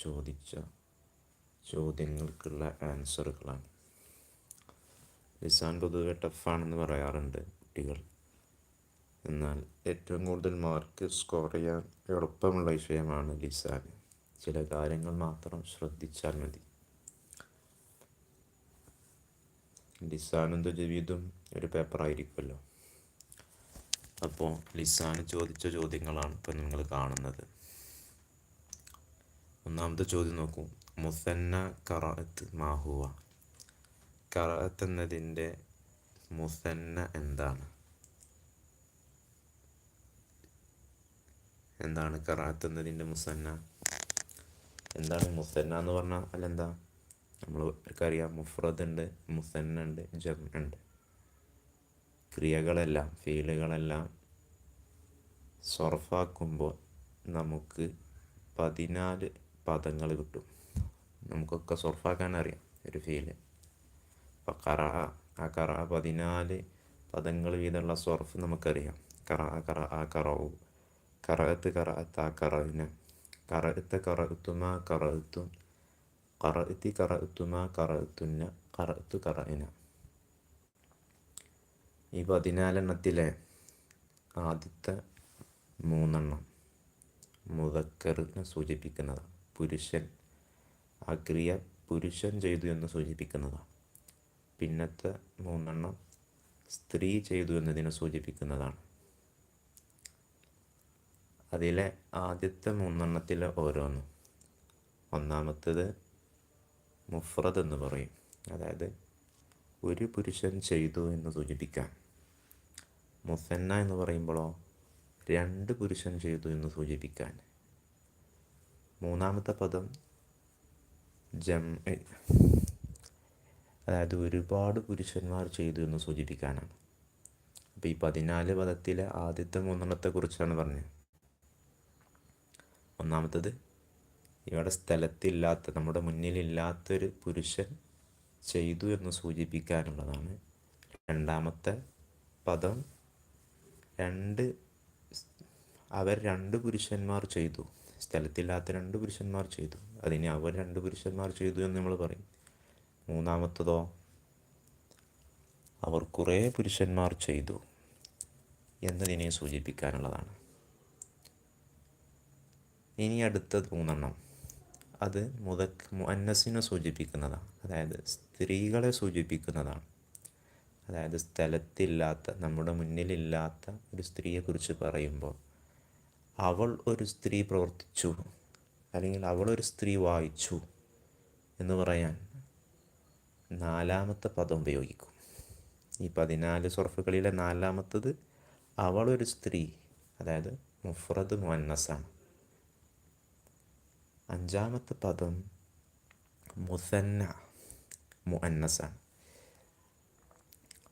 ചോദിച്ച ചോദ്യങ്ങൾക്കുള്ള ആൻസറുകളാണ്. ലിസാൻ പൊതുവെ ടഫാണെന്ന് പറയാറുണ്ട് കുട്ടികൾ. എന്നാൽ ഏറ്റവും കൂടുതൽ മാർക്ക് സ്കോർ ചെയ്യാൻ എളുപ്പമുള്ള വിഷയമാണ് ലിസാൻ. ചില കാര്യങ്ങൾ മാത്രം ശ്രദ്ധിച്ചാൽ മതി. ലിസാനും തുജവീദും ഒരു പേപ്പർ ആയിരിക്കുമല്ലോ. അപ്പോൾ ലിസാന് ചോദിച്ച ചോദ്യങ്ങളാണ് ഇപ്പം നിങ്ങൾ കാണുന്നത്. ഒന്നാമത്തെ ചോദ്യം നോക്കൂ. മുസന്ന കറാത്ത് മാഹുവ കറാത്ത് എന്നതിന്റെ മുസന്ന എന്താണ്? എന്താണ് കറാത്ത് എന്നതിന്റെ മുസന്ന? എന്താണ് മുസന്ന എന്ന് പറഞ്ഞാൽ അല്ല എന്താ നമ്മൾ അറിയാം മുഫ്രദ് ഉണ്ട് മുസന്ന ഉണ്ട് ജം ഉണ്ട്. ക്രിയകളെല്ലാം ഫീലുകളെല്ലാം സൊർഫാക്കുമ്പോൾ നമുക്ക് പതിനാല് പദങ്ങൾ കിട്ടും. നമുക്കൊക്കെ സൊറഫാക്കാൻ അറിയാം ഒരു ഫീൽ അപ്പം കറ ആ കറ പതിനാല് പദങ്ങൾ വീതമുള്ള സൊറഫ് നമുക്കറിയാം. കറ കറ ആ കറവു. കറഅത്ത് കറഅത്ത് ആ കറവിന്. കറഅത്ത് കറഅത്തുമ കറഅത്തും കറഅത്തി കറഅത്തുമ കറഅത്തുന്ന കറഅത്തു കറഇന ഈ പതിനാലെണ്ണത്തിലെ ആദ്യത്തെ മൂന്നെണ്ണം മുതക്കറിനെ സൂചിപ്പിക്കുന്നതാണ്. പുരുഷൻ. ആ ക്രിയ പുരുഷൻ ചെയ്തു എന്ന് സൂചിപ്പിക്കുന്നതാണ് പിന്നത്തെ മൂന്നെണ്ണം സ്ത്രീ ചെയ്തു എന്നതിനെ സൂചിപ്പിക്കുന്നതാണ്. അതിലെ ആദ്യത്തെ മൂന്നെണ്ണത്തിലെ ഓരോന്നും ഒന്നാമത്തേത് മുഫ്രദ് എന്ന് പറയും. അതായത് ഒരു പുരുഷൻ ചെയ്തു എന്ന് സൂചിപ്പിക്കാം മുസന്ന എന്ന് പറയുമ്പോഴോ രണ്ട് പുരുഷൻ ചെയ്തു എന്ന് സൂചിപ്പിക്കാൻ. മൂന്നാമത്തെ പദം ജം അതായത് ഒരുപാട് പുരുഷന്മാർ ചെയ്തു എന്ന് സൂചിപ്പിക്കാനാണ്. അപ്പോൾ ഈ പതിനാല് പദത്തിലെ ആദ്യത്തെ മൂന്നെണ്ണത്തെക്കുറിച്ചാണ് പറഞ്ഞത്. ഒന്നാമത്തത് ഇവിടെ സ്ഥലത്തില്ലാത്ത നമ്മുടെ മുന്നിലില്ലാത്തൊരു പുരുഷൻ ചെയ്തു എന്ന് സൂചിപ്പിക്കാനുള്ളതാണ്. രണ്ടാമത്തെ പദം രണ്ട് അവർ രണ്ട് പുരുഷന്മാർ ചെയ്തു. സ്ഥലത്തില്ലാത്ത രണ്ട് പുരുഷന്മാർ ചെയ്തു. അതിനെ അവർ രണ്ട് പുരുഷന്മാർ ചെയ്തു എന്ന് നമ്മൾ പറയും. മൂന്നാമത്തതോ അവർ കുറേ പുരുഷന്മാർ ചെയ്തു എന്നതിനെ സൂചിപ്പിക്കാനുള്ളതാണ്. ഇനി അടുത്ത മൂന്നെണ്ണം. അത് മുതക്ക് മുന്നസിനെ സൂചിപ്പിക്കുന്നതാണ്. അതായത് സ്ത്രീകളെ സൂചിപ്പിക്കുന്നതാണ്. അതായത് സ്ഥലത്തില്ലാത്ത നമ്മുടെ മുന്നിലില്ലാത്ത ഒരു സ്ത്രീയെക്കുറിച്ച് പറയുമ്പോൾ അവൾ ഒരു സ്ത്രീ പ്രവർത്തിച്ചു. അല്ലെങ്കിൽ അവൾ ഒരു സ്ത്രീ വായിച്ചു എന്ന് പറയാൻ നാലാമത്തെ പദം ഉപയോഗിക്കും. ഈ പതിനാല് സുറഫുകളിലെ നാലാമത്തത് അവളൊരു സ്ത്രീ അതായത് മുഫ്രദ് മുന്നസാണ് അഞ്ചാമത്തെ പദം മുസന്ന മുഅന്നസാണ്.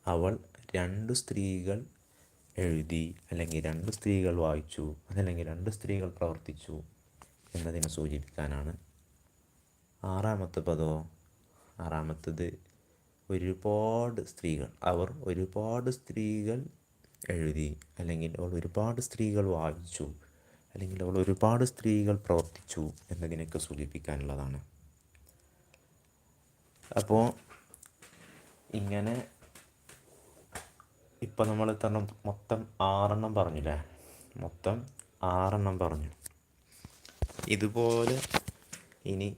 അവൾ രണ്ട് സ്ത്രീകൾ എഴുതി അല്ലെങ്കിൽ രണ്ട് സ്ത്രീകൾ വായിച്ചു അതല്ലെങ്കിൽ രണ്ട് സ്ത്രീകൾ പ്രവർത്തിച്ചു എന്നതിനെ സൂചിപ്പിക്കാനാണ്. ആറാമത്തെ പദോ? ആറാമത്തത് ഒരുപാട് സ്ത്രീകൾ. അവർ ഒരുപാട് സ്ത്രീകൾ എഴുതി അല്ലെങ്കിൽ അവൾ ഒരുപാട് സ്ത്രീകൾ വായിച്ചു അല്ലെങ്കിൽ അവൾ ഒരുപാട് സ്ത്രീകൾ പ്രവർത്തിച്ചു എന്നതിനൊക്കെ സൂചിപ്പിക്കാനുള്ളതാണ്. അപ്പോൾ ഇങ്ങനെ ഇപ്പം നമ്മൾ തന്നെ മൊത്തം ആറെണ്ണം പറഞ്ഞില്ലേ? മൊത്തം ആറെണ്ണം പറഞ്ഞു. ഇതുപോലെ ഇനി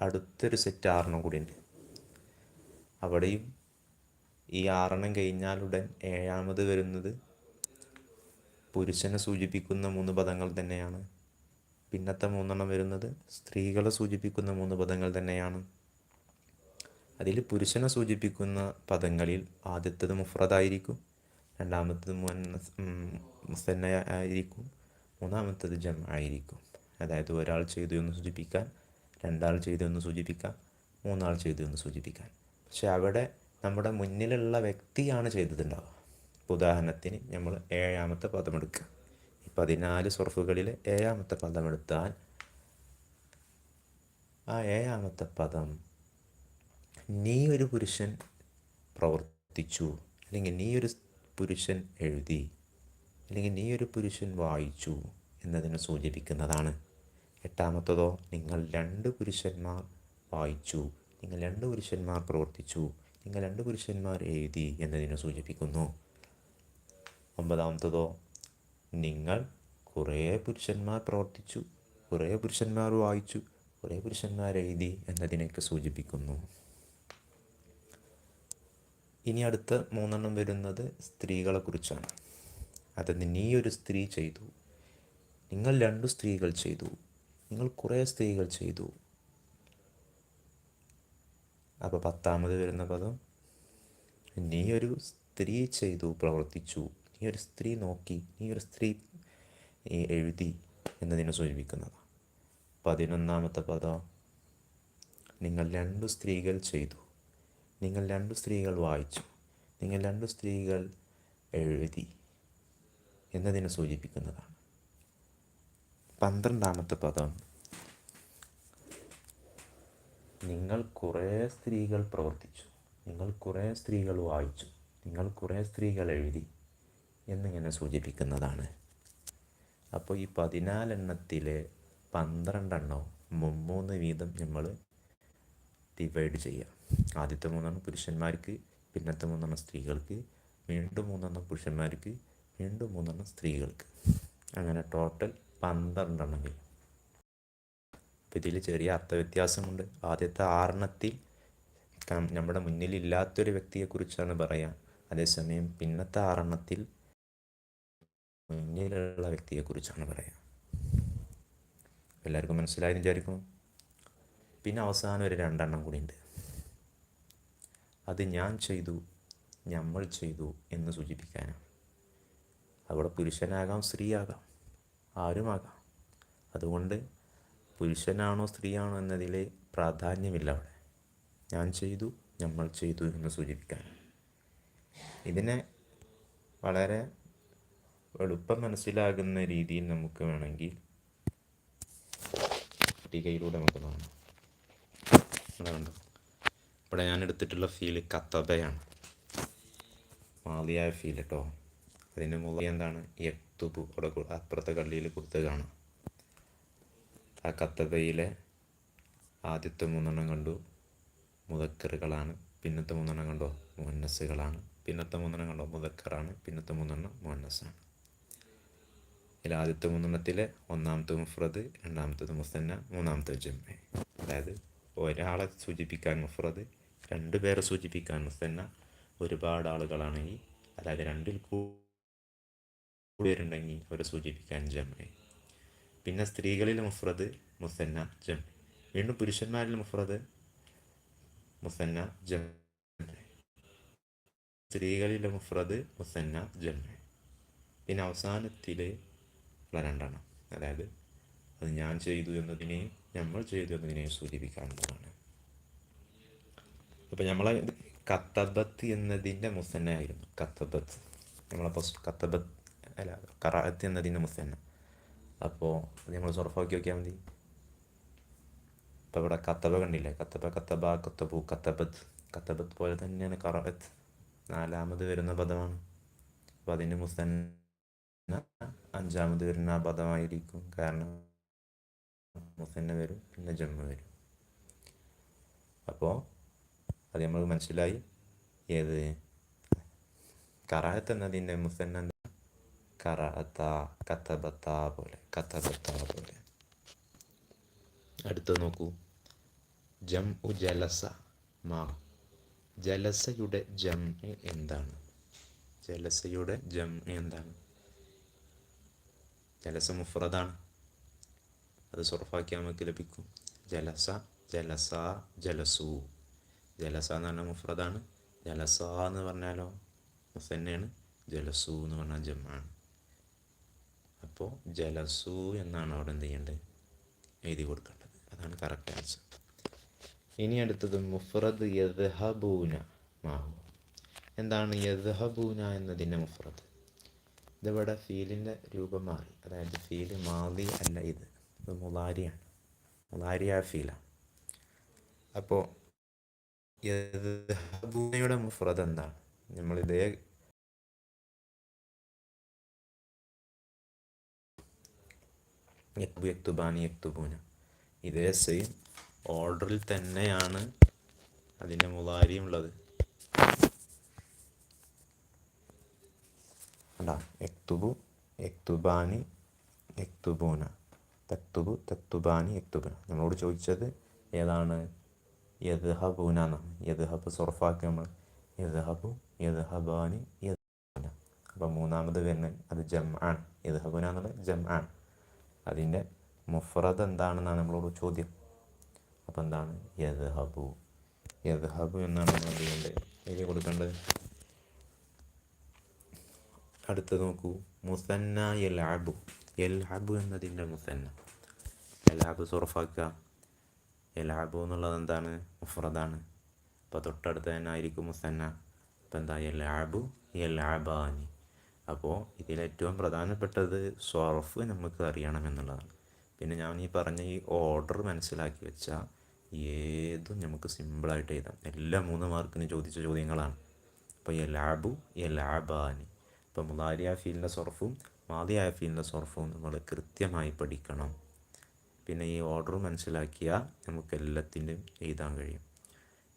അടുത്തൊരു സെറ്റ് ആറെണ്ണം കൂടി ഉണ്ട് അവിടെയും ഈ ആറെണ്ണം കഴിഞ്ഞാലുടൻ ഏഴാമത് വരുന്നത് പുരുഷനെ സൂചിപ്പിക്കുന്ന മൂന്ന് പദങ്ങൾ തന്നെയാണ്. പിന്നത്തെ മൂന്നെണ്ണം വരുന്നത് സ്ത്രീകളെ സൂചിപ്പിക്കുന്ന മൂന്ന് പദങ്ങൾ തന്നെയാണ്. അതിൽ പുരുഷനെ സൂചിപ്പിക്കുന്ന പദങ്ങളിൽ ആദ്യത്തേത് മുഫ്രദായിരിക്കും രണ്ടാമത്തത് മുസന്ന ആയിരിക്കും മൂന്നാമത്തത് ജം ആയിരിക്കും അതായത് ഒരാൾ ചെയ്തു എന്ന് സൂചിപ്പിക്കാൻ രണ്ടാൾ ചെയ്തു എന്ന് സൂചിപ്പിക്കാം മൂന്നാൾ ചെയ്തു എന്ന് സൂചിപ്പിക്കാൻ. പക്ഷെ അവിടെ നമ്മുടെ മുന്നിലുള്ള വ്യക്തിയാണ് ചെയ്തിട്ടുണ്ടാവുക ഇപ്പോൾ ഉദാഹരണത്തിന് നമ്മൾ ഏഴാമത്തെ പദമെടുക്കുക. ഈ പതിനാല് സുറഫുകളിൽ ഏഴാമത്തെ പദമെടുത്താൽ ആ ഏഴാമത്തെ പദം നീ ഒരു പുരുഷൻ പ്രവർത്തിച്ചു. അല്ലെങ്കിൽ നീ ഒരു പുരുഷൻ എഴുതി. അല്ലെങ്കിൽ നീ ഒരു പുരുഷൻ വായിച്ചു എന്നതിനെ സൂചിപ്പിക്കുന്നതാണ്. എട്ടാമത്തതോ നിങ്ങൾ രണ്ട് പുരുഷന്മാർ വായിച്ചു. നിങ്ങൾ രണ്ട് പുരുഷന്മാർ പ്രവർത്തിച്ചു. നിങ്ങൾ രണ്ട് പുരുഷന്മാർ എഴുതി എന്നതിനെ സൂചിപ്പിക്കുന്നു. ഒമ്പതാമത്തതോ നിങ്ങൾ കുറേ പുരുഷന്മാർ പ്രവർത്തിച്ചു. കുറേ പുരുഷന്മാർ വായിച്ചു. കുറേ പുരുഷന്മാർ എഴുതി എന്നതിനെയൊക്കെ സൂചിപ്പിക്കുന്നു. ഇനി അടുത്ത മൂന്നെണ്ണം വരുന്നത് സ്ത്രീകളെ കുറിച്ചാണ് അതായത് നീ ഒരു സ്ത്രീ ചെയ്തു. നിങ്ങൾ രണ്ടു സ്ത്രീകൾ ചെയ്തു. നിങ്ങൾ കുറേ സ്ത്രീകൾ ചെയ്തു. അപ്പോൾ പത്താമത് വരുന്ന പദം നീ ഒരു സ്ത്രീ ചെയ്തു പ്രവർത്തിച്ചു. നീ ഒരു സ്ത്രീ നോക്കി നീ ഒരു സ്ത്രീ എഴുതി എന്നതിനെ സൂചിപ്പിക്കുന്നതാണ്. പതിനൊന്നാമത്തെ പദം നിങ്ങൾ രണ്ടു സ്ത്രീകൾ ചെയ്തു. നിങ്ങൾ രണ്ട് സ്ത്രീകൾ വായിച്ചു. നിങ്ങൾ രണ്ട് സ്ത്രീകൾ എഴുതി എന്നതിനെ സൂചിപ്പിക്കുന്നതാണ്. പന്ത്രണ്ടാമത്തെ പദം. നിങ്ങൾ കുറേ സ്ത്രീകൾ പ്രവർത്തിച്ചു. നിങ്ങൾ കുറേ സ്ത്രീകൾ വായിച്ചു. നിങ്ങൾ കുറേ സ്ത്രീകൾ എഴുതി എന്നിങ്ങനെ സൂചിപ്പിക്കുന്നതാണ്. അപ്പോൾ ഈ പതിനാലെണ്ണത്തിലെ പന്ത്രണ്ടെണ്ണം മുമ്മൂന്ന് വീതം നമ്മൾ ഡിവൈഡ് ചെയ്യുക. ആദ്യത്തെ മൂന്നെണ്ണം പുരുഷന്മാർക്ക് പിന്നത്തെ മൂന്നെണ്ണം സ്ത്രീകൾക്ക് വീണ്ടും മൂന്നെണ്ണം പുരുഷന്മാർക്ക് വീണ്ടും മൂന്നെണ്ണം സ്ത്രീകൾക്ക്. അങ്ങനെ ടോട്ടൽ പന്ത്രണ്ടെണ്ണം വരും അപ്പോൾ ഇതിൽ ചെറിയ അർത്ഥവ്യത്യാസമുണ്ട്. ആദ്യത്തെ ആറെണ്ണത്തിൽ നമ്മുടെ മുന്നിൽ ഇല്ലാത്തൊരു വ്യക്തിയെക്കുറിച്ചാണ് പറയുക അതേസമയം പിന്നത്തെ ആറെണ്ണത്തിൽ മുന്നിലുള്ള വ്യക്തിയെക്കുറിച്ചാണ് പറയുക എല്ലാവർക്കും മനസ്സിലായെന്ന് വിചാരിക്കുന്നു? പിന്നെ അവസാനം ഒരു രണ്ടെണ്ണം കൂടി ഉണ്ട് അത് ഞാൻ ചെയ്തു നമ്മൾ ചെയ്തു എന്ന് സൂചിപ്പിക്കാനാണ്. അവിടെ പുരുഷനാകാം സ്ത്രീയാകാം ആരുമാകാം അതുകൊണ്ട് പുരുഷനാണോ സ്ത്രീയാണോ എന്നതിൽ പ്രാധാന്യമില്ല അവിടെ. ഞാൻ ചെയ്തു നമ്മൾ ചെയ്തു എന്ന് സൂചിപ്പിക്കാൻ. ഇതിനെ വളരെ എളുപ്പം മനസ്സിലാകുന്ന രീതിയിൽ നമുക്ക് വേണമെങ്കിൽ പട്ടികയിലൂടെ നമുക്ക് അതുകൊണ്ട് ഇവിടെ ഞാൻ എടുത്തിട്ടുള്ള ഫീൽ കത്തബയാണ്. മാതിയായ ഫീൽ കേട്ടോ അതിന്റെ മുകളിൽ എന്താണ്? യക്തുബു അവിടെ അപ്പുറത്തെ കള്ളിയിൽ കൊടുത്ത് കാണാം. ആ കത്തബയിലെ ആദ്യത്തെ മൂന്നെണ്ണം കണ്ടു. മുതക്കറുകളാണ് പിന്നത്തെ മൂന്നെണ്ണം കണ്ടോ? മുഹന്നസുകളാണ്. പിന്നത്തെ മൂന്നെണ്ണം കണ്ടോ? മുതക്കറാണ് പിന്നത്തെ മൂന്നെണ്ണം മുഹന്നസാണ്. ഇതിൽ ആദ്യത്തെ മൂന്നെണ്ണത്തിലെ ഒന്നാമത്തെ മുഫ്രദ് രണ്ടാമത്തത് മുസന്ന മൂന്നാമത്തെ ജമ്മ. അതായത് ഒരാളെ സൂചിപ്പിക്കാൻ മുഫ്രദ് രണ്ട് പേരെ സൂചിപ്പിക്കാൻ മുസന്ന ഒരുപാട് ആളുകളാണെങ്കിൽ അതായത് രണ്ടിൽ കൂടുതലുണ്ടെങ്കിൽ അവരെ സൂചിപ്പിക്കാൻ ജമ്മ പിന്നെ സ്ത്രീകളിൽ മുഫ്രദ് മുസന്ന ജം വീണ്ടും പുരുഷന്മാരിൽ മുഫ്രദ് മുസന്ന ജം സ്ത്രീകളിലെ മുഫ്രദ് മുസന്ന ജമ്മ പിന്നെ അവസാനത്തിൽ ഉള്ള രണ്ടെണ്ണം. അതായത് അത് ഞാൻ ചെയ്തു എന്നതിനെയും നമ്മൾ ചെയ്തു എന്നതിനെയും സൂചിപ്പിക്കാനുള്ളതാണ് അപ്പോൾ നമ്മളെ കത്തബത്ത് എന്നതിന്റെ മുസന്ന ആയിരുന്നു. കത്തബത്ത്. നമ്മളപ്പോൾ കത്തബത്ത് അല്ല കറാത്ത് എന്നതിന്റെ മുസന്ന അപ്പോൾ നമ്മൾ സുറഫാക്കി നോക്കിയാൽ മതി. ഇപ്പോൾ ഇവിടെ കത്തബ കണ്ടില്ലേ? കത്തബ കത്തബ കത്തബു കത്തബത്ത്. കത്തബത്ത് പോലെ തന്നെയാണ് കറാത്ത് നാലാമത് വരുന്ന പദമാണ്. അപ്പോൾ അതിന്റെ മുസന്ന അഞ്ചാമത് വരുന്ന പദമായിരിക്കും കാരണം മുസന്ന വരും പിന്നെ ജമ്മ വരും. അപ്പോൾ അത് നമ്മൾ മനസ്സിലായി. ഏത്? കറാഹത്ത് എന്നതിന്റെ മുസന്ന എന്താ? കറാത്ത കത്തബത്ത പോലെ കത്തബത്ത പോലെ. അടുത്ത് നോക്കൂ. ജം ഉ ജലസ മാ. ജലസയുടെ ജം എന്താണ്? ജലസയുടെ ജം എന്താണ്? ജലസ മുഫ്രദാണ്. അത് സുറഫാക്കിയാൽ നമുക്ക് ലഭിക്കും. ജലസ ജലസ ജലസു. ജലസ എന്ന് പറഞ്ഞാൽ മുഫ്രദാണ്. ജലസ എന്ന് പറഞ്ഞാലോ മുസന്നയാണ്. ജലസു എന്ന് പറഞ്ഞാൽ ജമ്മാണ്. അപ്പോൾ ജലസു എന്നാണ് അവിടെ എന്ത് ചെയ്യേണ്ടത്? എഴുതി കൊടുക്കേണ്ടത്. അതാണ് കറക്റ്റ് ആൻസർ ഇനി അടുത്തത് മുഫ്രദ് യദ്ഹബൂന മാഹു. എന്താണ് യദ്ഹബൂന എന്നതിന്റെ മുഫ്രദ്? ഇതിവിടെ ഫീലിന്റെ രൂപം മാറി. അതായത് ഫീൽ മാതി അല്ല ഇത്. ഇത് മുലാരിയാണ് മുലാരിയ ഫീലാണ് അപ്പോൾ യദ്ഹബൂനയുടെ മുഫ്രദ് എന്താണ്? നമ്മൾ ഇതേ യക്തുബാനി യക്തുബൂന. ഇതേ സെയിം ഓർഡറിൽ തന്നെയാണ് അതിന്റെ മുതാരിയും ഉള്ളത്. യക്തുബു യക്തുബാനി യക്തുബൂന. തക്തുബു തക്തുബാനി യക്തുബുന. നമ്മളോട് ചോദിച്ചത് ഏതാണ്? യദ്ഹബൂന എന്നാണ്. യദ്ഹബ് സൊറഫാക്കി നമ്മൾ യദ്ഹബു യദ്ഹബാനി യദ്ഹബൂന. അപ്പോൾ മൂന്നാമത് വരുന്നത് അത് ജം ആണ് യദ്ഹബുന എന്നുള്ളത് ജം ആണ് അതിന്റെ മുഫ്രദ് എന്താണെന്നാണ് നമ്മളോട് ചോദ്യം. അപ്പോൾ എന്താണ്? യദ്ഹബു. യദ്ഹബു എന്നാണ് നമ്മൾ എന്ത് ചെയ്യേണ്ടത്? എഴുതി കൊടുക്കേണ്ടത്? അടുത്ത് നോക്കൂ. മുസന്ന യൽഅബു യൽഅബു എന്നതിന്റെ മുസന്ന യൽഅബു സുറഫാക്കുക. എല്ലാബു എന്നുള്ളത് എന്താണ്? മുഫ്രദാണ് അപ്പോൾ തൊട്ടടുത്ത് തന്നെ ആയിരിക്കും മുത്തന്ന. അപ്പോൾ എന്താ? എല്ലാബു യൽഅബാനി അപ്പോൾ ഇതിലേറ്റവും പ്രധാനപ്പെട്ടത് സൊറഫ് നമുക്ക് അറിയണം എന്നുള്ളതാണ്. പിന്നെ ഞാൻ ഈ പറഞ്ഞ ഈ ഓർഡർ മനസ്സിലാക്കി വെച്ചാൽ ഏതും നമുക്ക് സിമ്പിളായിട്ട് എഴുതാം. എല്ലാ മൂന്ന് മാർക്കിന് ചോദിച്ച ചോദ്യങ്ങളാണ്. അപ്പോൾ യലാബു യലാബാനി അപ്പോൾ മുതാരിയ ഫീലിന്റെ സൊറഫും മാതിയായ ഫീലിന്റെ സ്വർഫവും നമ്മൾ കൃത്യമായി പഠിക്കണം. പിന്നെ ഈ ഓർഡർ മനസ്സിലാക്കിയാൽ നമുക്ക് എല്ലാത്തിന്റെയും എഴുതാൻ കഴിയും.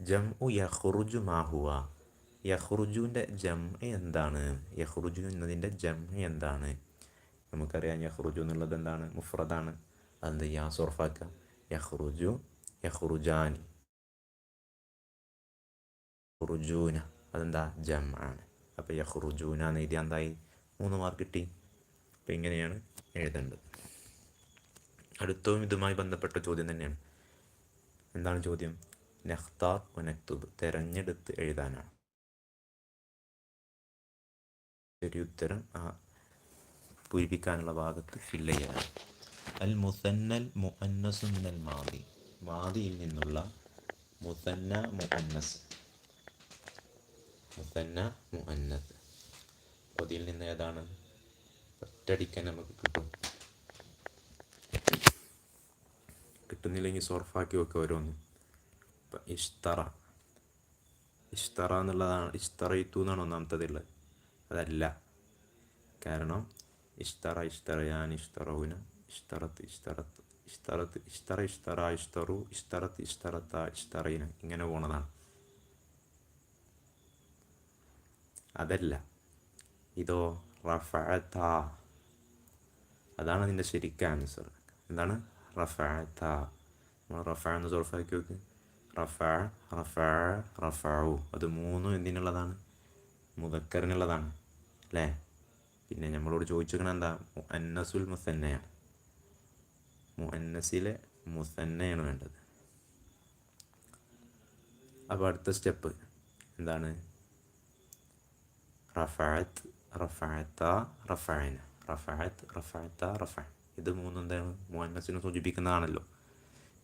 ജം ഉ യഹുർജു മാഹുവ യഹുർജുവിന്റെ ജം എന്താണ്? യഹുർജു എന്നതിന്റെ ജം എന്താണ്? നമുക്കറിയാം യഹ്റുജു എന്നുള്ളത് എന്താണ്? മുഫ്രദാണ്. അതെന്ത് യാ സൊറഫാക്കാം യഹ്റുജു യഹ്റുജാനി റുജൂന അതെന്താ? ജം ആണ് അപ്പോൾ യഹ്റുജൂന എന്ന് എഴുതിയാൽ എന്തായി? മൂന്ന് മാർക്ക് കിട്ടി. അപ്പോൾ ഇങ്ങനെയാണ് എഴുതേണ്ടത്. അടുത്തവും ഇതുമായി ബന്ധപ്പെട്ട ചോദ്യം തന്നെയാണ്. എന്താണ് ചോദ്യം? നഖ്താർ ഒനക്തുബ് തിരഞ്ഞെടുത്ത് എഴുതാനാണ്. ഒരു ഉത്തരം ആ പൂരിപ്പിക്കാനുള്ള ഭാഗത്ത് ഫില്ല് ചെയ്യാനാണ്. അൽ മുസന്നൽ മുഅന്നസു മാതി മാതിയിൽ നിന്നുള്ള മുസന്ന മുഅന്നസ്. മുസന്ന മുഅന്നസ്. പൊതിയിൽ നിന്ന് ഏതാണ്? ഒറ്റടിക്കാൻ നമുക്ക് കിട്ടും. കിട്ടുന്നില്ലെങ്കിൽ സോർഫാക്കി വെക്കുക ഓരോന്ന്. ഇപ്പം ഇഷ്തറ. ഇഷ്തറ എന്നുള്ളതാണ് ഇഷ്തറയിത്തു എന്നാണ് ഒന്നാമത്തതുള്ളത്. അതല്ല. കാരണം ഇഷ്തറ ഇഷ്തറ ഞാൻ ഇഷ്തറവിന് ഇഷ്തറത്ത് ഇഷ്തറത്ത് ഇഷ്തറത്ത് ഇഷ്തറ ഇഷ്തറ ഇഷ്തറു ഇഷ്തറത്ത് ഇഷ്തറത്ത ഇഷ്തറീന ഇങ്ങനെ പോണതാണ്. അതല്ല. ഇതോ റഫഅത്ത അതാണ് അതിന്റെ ശരിക്ക് ആൻസർ എന്താണ്? റഫാത്ത നമ്മൾ റഫ എന്ന് സോൾഫാക്കി നോക്ക്. റഫ റഫ റഫാവു. അത് മൂന്നും എന്തിനുള്ളതാണ്? മുതക്കറിനുള്ളതാണ് അല്ലേ? പിന്നെ നമ്മളോട് ചോദിച്ചിരിക്കണ എന്താ? മുഅന്നസുൽ മുസന്നയാണ്. മുഅന്നസിലെ മുസന്നയാണ് വേണ്ടത്. അപ്പോൾ അടുത്ത സ്റ്റെപ്പ് എന്താണ്? റഫാത്ത് റഫാത്ത റഫഅന റഫഅത്ത് റഫഅത്ത റഫ ഇത് മൂന്നും എന്താണ്? മുഅന്നസിനെ സൂചിപ്പിക്കുന്നതാണല്ലോ.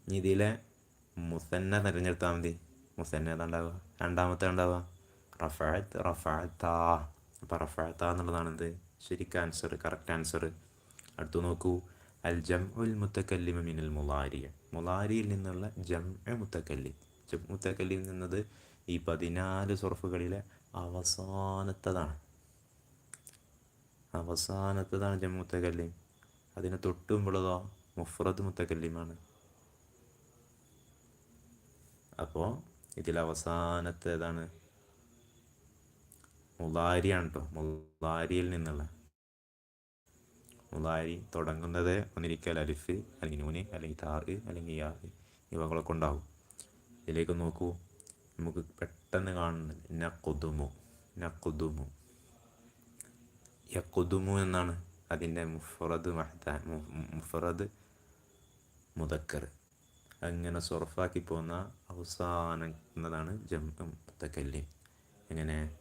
ഇനി ഇതിലെ മുസന്ന തിരഞ്ഞെടുത്താൽ മതി. മുസന്ന ഏതാണ്ടാവുക രണ്ടാമത്തെ ഉണ്ടാവുക റഫഅത്ത് റഫഅത്ത അപ്പോൾ റഫഅത്ത എന്നുള്ളതാണ് എന്ത് ശരിക്ക് ആൻസർ കറക്റ്റ് ആൻസർ അടുത്തു നോക്കൂ. അൽ ജം ഉൽ മുത്തക്കല്ലിമ മിനൽ മുലാരിയ മുലാരിയിൽ നിന്നുള്ള ജം എ മുത്തക്കല്ലി. ജം മുത്തക്കല്ലിൽ നിന്നത് ഈ പതിനാല് സുറഫുകളിലെ അവസാനത്തതാണ്. അവസാനത്തതാണ് ജം മുത്തക്കല്ലിം അതിനെ തൊട്ടുമ്പോഴതോ മുഫ്രദ് മുത്തക്കല്ലിമാണ് അപ്പോൾ ഇതിൽ അവസാനത്തേതാണ്. മുലാരിയാണ് കേട്ടോ മുലാരിയിൽ നിന്നുള്ള. മുലാരി തുടങ്ങുന്നത് ഒന്നിരിക്കൽ അലിഫ് അല്ലെങ്കിൽ നൂന് അല്ലെങ്കിൽ താറ് അല്ലെങ്കിൽ യാ. ഇവകളൊക്കെ ഉണ്ടാവും. ഇതിലേക്ക് നോക്കൂ. നമുക്ക് പെട്ടെന്ന് കാണുന്നത് നക്കുതുമു നക്കുതുമു യക്കുതുമു എന്നാണ് അതിന്റെ മുഫറദ് മഹ്താൻ മുഫറദ് മുതക്കർ അങ്ങനെ സൊറഫാക്കി പോകുന്ന അവസാനിക്കുന്നതാണ് ജം മുത്തക്കല്ലി എങ്ങനെ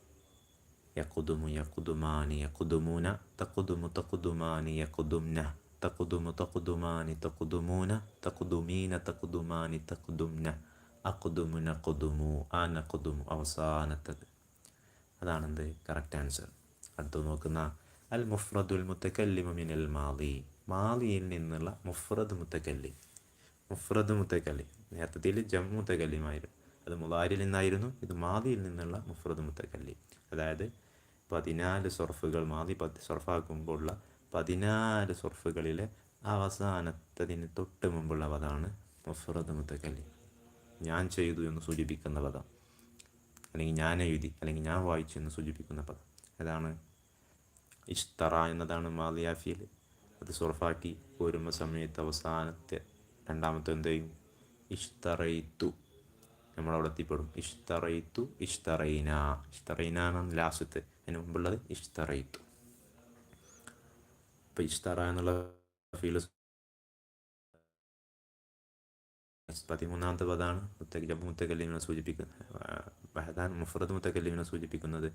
യക്കുതുമു യക്കുതുമാനി യക്കുതുമൂന തക്കുതുമു തക്കുതുമാനി യക്കുതുംന തക്കുതുമു തക്കുതുമാനി തക്കുതുമൂന തക്കുതുമീന തക്കുതുമാനി തക്കുതുംന അക്കുതുമു നക്കുതുമു ആ നക്കുതുമു അവസാനത്തത്. അതാണെന്ത്? Correct answer. അടുത്ത് നോക്കുന്ന അൽ മുഫ്രദുൽ മുത്തക്കല്ലിമു മിനൽ മാലി മാലിയിൽ നിന്നുള്ള മുഫ്രദ് മുത്തക്കല്ലി. മുഫ്രദ് മുത്തക്കല്ലി. നേരത്തിൽ ജം മുത്തക്കല്ലിമായിരുന്നു അത് മുലാരിൽ നിന്നായിരുന്നു. ഇത് മാതിയിൽ നിന്നുള്ള മുഫ്രദ് മുത്തക്കല്ലി. അതായത് പതിനാല് സൊർഫുകൾ മാതി പത്ത് സൊർഫാക്കുമ്പോഴുള്ള പതിനാല് സൊർഫുകളിലെ അവസാനത്തതിന് തൊട്ട് മുമ്പുള്ള പദമാണ് മുഫ്രദ് മുത്തക്കല്ലി. ഞാൻ ചെയ്തു എന്ന് സൂചിപ്പിക്കുന്ന പദം. അല്ലെങ്കിൽ ഞാൻ എഴുതി അല്ലെങ്കിൽ ഞാൻ വായിച്ചു എന്ന് സൂചിപ്പിക്കുന്ന പദം. ഏതാണ് ഇഷ്തറ എന്നതാണ് മാലിയാഫിയിൽ അത് സുറഫാക്കി ഒരുമ സമയത്ത് അവസാനത്തെ രണ്ടാമത്തെ എന്ത് ചെയ്യും? ഇഷ്തറയിത്തു. നമ്മളവിടെ എത്തിപ്പെടും ഇഷ്തറയിത്തു ഇഷ്തറൈന ഇഷ്തറൈന എന്നാണ് ലാസ്റ്റത്തെ. അതിന് മുമ്പുള്ളത് ഇഷ്തറയിത്തു. ഇപ്പം ഇഷ്തറ എന്നുള്ള ഫീൽ പതിമൂന്നാമത്തെ പദമാണ് മുത്തക മുത്തക്കല്ലിമിനെ സൂചിപ്പിക്കുന്നത് ബഹദാൻ മുഫറദ് മുത്തക്കല്ലിമിനെ സൂചിപ്പിക്കുന്നത്.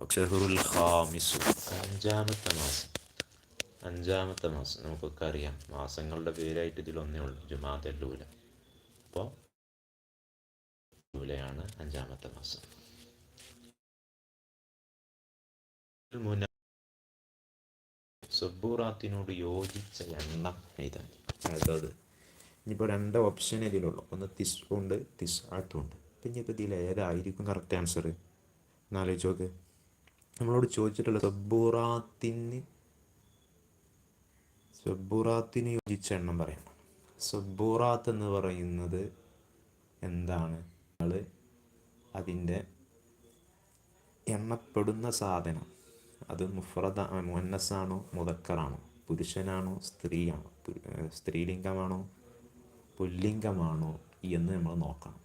ഷഹറുൽ ഖാമിസു അഞ്ചാമത്തെ മാസം അഞ്ചാമത്തെ മാസം നമുക്കൊക്കെ അറിയാം മാസങ്ങളുടെ പേരായിട്ട് ഇതിലൊന്നേ ഉള്ളൂ ജുമാഅത്തുൽ ലൂല അപ്പോൾ ലൂലയാണ് അഞ്ചാമത്തെ മാസം. മുന സബ്ബൂറാത്തിനോട് യോജിച്ച എണ്ണം എഴുതാൻ അതായത് ഇനിയിപ്പോൾ രണ്ട് ഓപ്ഷൻ ഇതിലുള്ളൂ. ഒന്ന് തിസ്ആത്തും ഉണ്ട് പിന്നെ ഇപ്പോൾ ഇതിൽ ഏതായിരിക്കും കറക്റ്റ് ആൻസർ എന്നാലോചിച്ച് നോക്ക്. നമ്മളോട് ചോദിച്ചിട്ടുള്ള സബ്ബുറാത്തിന് സബ്ബുറാത്തിന് യോജിച്ച എണ്ണം പറയാം. സബ്ബൂറാത്ത് എന്ന് പറയുന്നത് എന്താണ്? നമ്മൾ അതിന്റെ എണ്ണപ്പെടുന്ന സാധനം. അത് മുഫറദ മുന്നസ്സാണോ മുതക്കറാണോ പുരുഷനാണോ സ്ത്രീയാണോ? സ്ത്രീലിംഗമാണോ പുല്ലിംഗമാണോ എന്ന് നമ്മൾ നോക്കണം.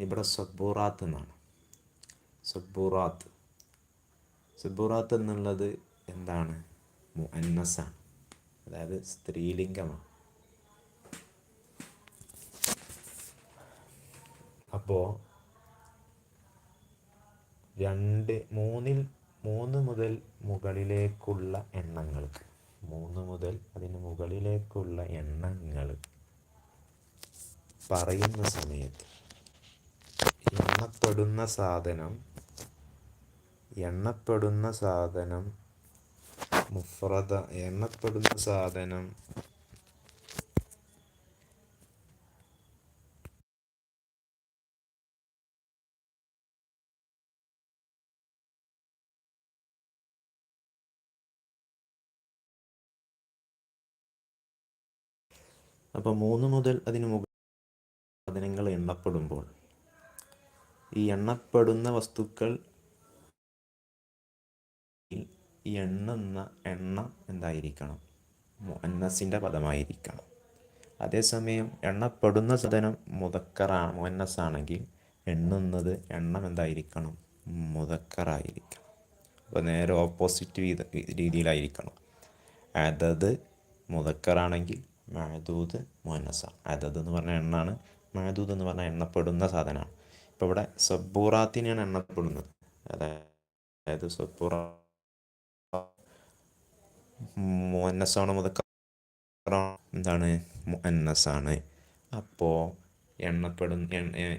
ഇവിടെ സബ്ബൂറാത്ത് എന്നാണ്. സബ്ബൂറാത്ത് സബ്ബുറാത്ത് എന്നുള്ളത് എന്താണ്? മുഅന്നസാണ്. അതായത് സ്ത്രീലിംഗമാണ്. അപ്പോൾ രണ്ട് മൂന്നിൽ മൂന്ന് മുതൽ മുകളിലേക്കുള്ള എണ്ണങ്ങൾക്ക് മൂന്ന് മുതൽ അതിന് മുകളിലേക്കുള്ള എണ്ണങ്ങൾ പറയുന്ന സമയത്ത് എണ്ണപ്പെടുന്ന സാധനം എണ്ണപ്പെടുന്ന സാധനം മുഫ്രദ എണ്ണപ്പെടുന്ന സാധനം അപ്പോൾ മൂന്ന് മുതൽ അതിന് മുകളിൽ സാധനങ്ങൾ എണ്ണപ്പെടുമ്പോൾ ഈ എണ്ണപ്പെടുന്ന വസ്തുക്കൾ ഈ എണ്ണുന്ന എണ്ണ എന്തായിരിക്കണം? മുഅന്നസിന്റെ പദമായിരിക്കണം. അതേസമയം എണ്ണപ്പെടുന്ന സാധനം മുതക്കറാണ് മുഅന്നസാണെങ്കിൽ എണ്ണുന്നത് എണ്ണം എന്തായിരിക്കണം? മുതക്കറായിരിക്കണം അപ്പോൾ നേരെ ഓപ്പോസിറ്റ് വീത രീതിയിലായിരിക്കണം. അതത് മുതക്കറാണെങ്കിൽ മഹദൂദ് മുഅന്നസാണ് അതത് എന്ന് പറഞ്ഞ എണ്ണാണ് മഹദൂദ് എന്ന് പറഞ്ഞാൽ എണ്ണപ്പെടുന്ന സാധനമാണ്. ഇപ്പോൾ ഇവിടെ സബ്ബൂറാത്തിനെയാണ് എണ്ണപ്പെടുന്നത്. അതായത് സബ്ബൂറ മുഅന്നസാണ് മുതൽ എന്താണ്? മുഅന്നസാണ് അപ്പോൾ എണ്ണപ്പെടുന്ന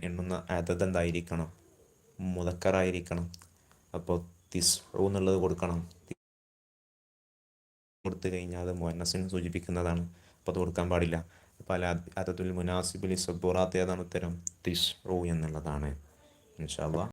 എണ്ണുന്ന അതത് എന്തായിരിക്കണം? മുതക്കറായിരിക്കണം. അപ്പോൾ തിസ് എന്നുള്ളത് കൊടുക്കണം. കൊടുത്തു കഴിഞ്ഞാൽ അത് മുഅന്നസിനെ സൂചിപ്പിക്കുന്നതാണ്. അപ്പോൾ അത് കൊടുക്കാൻ പാടില്ല. അപ്പോൾ അല്ല അതത്തുൽ മുനാസിബിലി സബ്ബുറാത്ത് ഏതാണ് ഉത്തരം? തിസ് എന്നുള്ളതാണ്. ഇൻഷാ അള്ളാ.